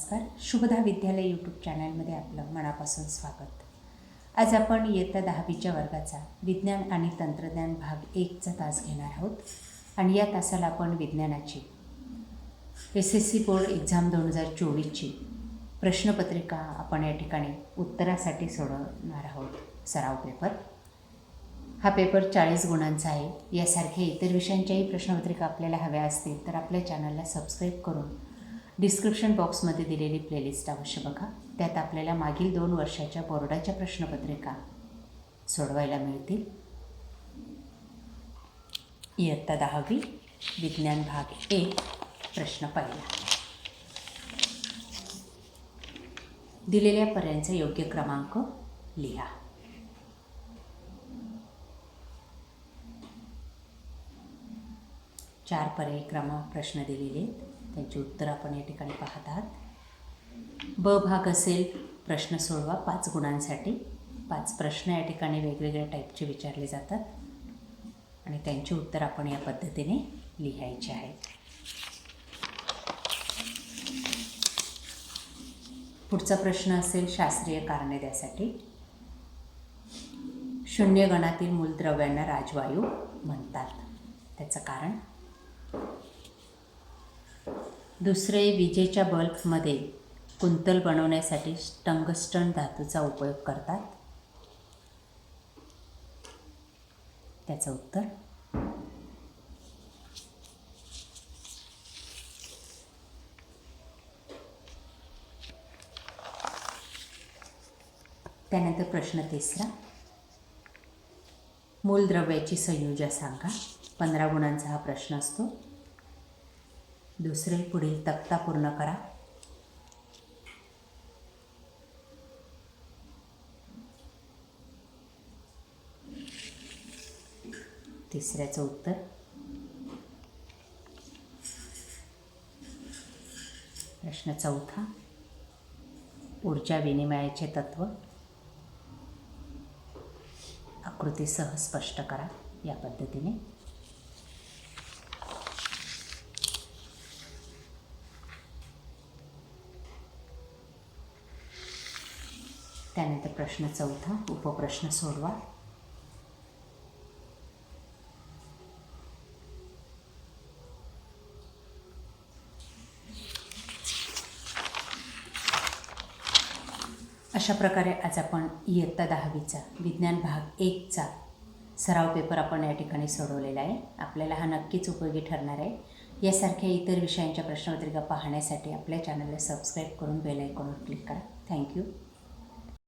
नमस्कार. शुभदा विद्यालय यूट्यूब चॅनलमध्ये आपलं मनापासून स्वागत. आज आपण इयत्ता दहावीच्या वर्गाचा विज्ञान आणि तंत्रज्ञान भाग एकचा तास घेणार आहोत. आणि या तासाला आपण विज्ञानाची S S C board exam दोन हजार चोवीसची प्रश्नपत्रिका आपण या ठिकाणी उत्तरासाठी सोडवणार आहोत. सराव पेपर हा पेपर चाळीस गुणांचा आहे. यासारख्या इतर विषयांच्याही प्रश्नपत्रिका आपल्याला हव्या असतील तर आपल्या चॅनलला सबस्क्राईब करून डिस्क्रिप्शन बॉक्समध्ये दिलेली प्लेलिस्ट अवश्य बघा. त्यात आपल्याला मागील दोन वर्षाच्या बोर्डाच्या प्रश्नपत्रिका सोडवायला मिळतील. इयत्ता दहावी विज्ञान भाग एक प्रश्न पहिला. दिलेल्या पर्यायांचा योग्य क्रमांक लिहा. चार पर्यायी क्रमांक प्रश्न दिलेले आहेत. त्यांची उत्तर आपण या ठिकाणी पाहत आहात. ब भाग असेल प्रश्न सोडवा पाच गुणांसाठी. पाच प्रश्न या ठिकाणी वेगवेगळ्या टाईपचे विचारले जातात. आणि त्यांची उत्तर आपण या पद्धतीने लिहायची आहेत पुढचा प्रश्न असेल शास्त्रीय कारणे द्यासाठी. शून्य गणातील मूलद्रव्यांना राजवायू म्हणतात. त्याचं कारण? दुसरे विजेच्या बल्बमध्ये कुंतल बनवण्यासाठी टंगस्टन धातूचा उपयोग करतात? त्याचं उत्तर? त्यानंतर प्रश्न तिसरा. मूलद्रव्याची संयोजा सांगा. पंधरा गुणांचा हा प्रश्न असतो. दुसरे पुढील तक्ता पूर्ण करा. तिसऱ्याचं उत्तर. प्रश्न चौथा. ऊर्जा विनिमयाचे तत्व. आकृतीसह स्पष्ट करा या पद्धतीने. त्यानंतर प्रश्न चौथा उपप्रश्न सोडवा. अशा प्रकारे आज आपण इयत्ता दहावीचा विज्ञान भाग एकचा सराव पेपर आपण या ठिकाणी सोडवलेला आहे. आपल्याला हा नक्कीच उपयोगी ठरणार आहे. यासारख्या इतर विषयांच्या प्रश्नपत्रिका पाहण्यासाठी आपल्या चॅनलला सबस्क्राईब करून बेल आयकॉनवर क्लिक करा. थँक्यू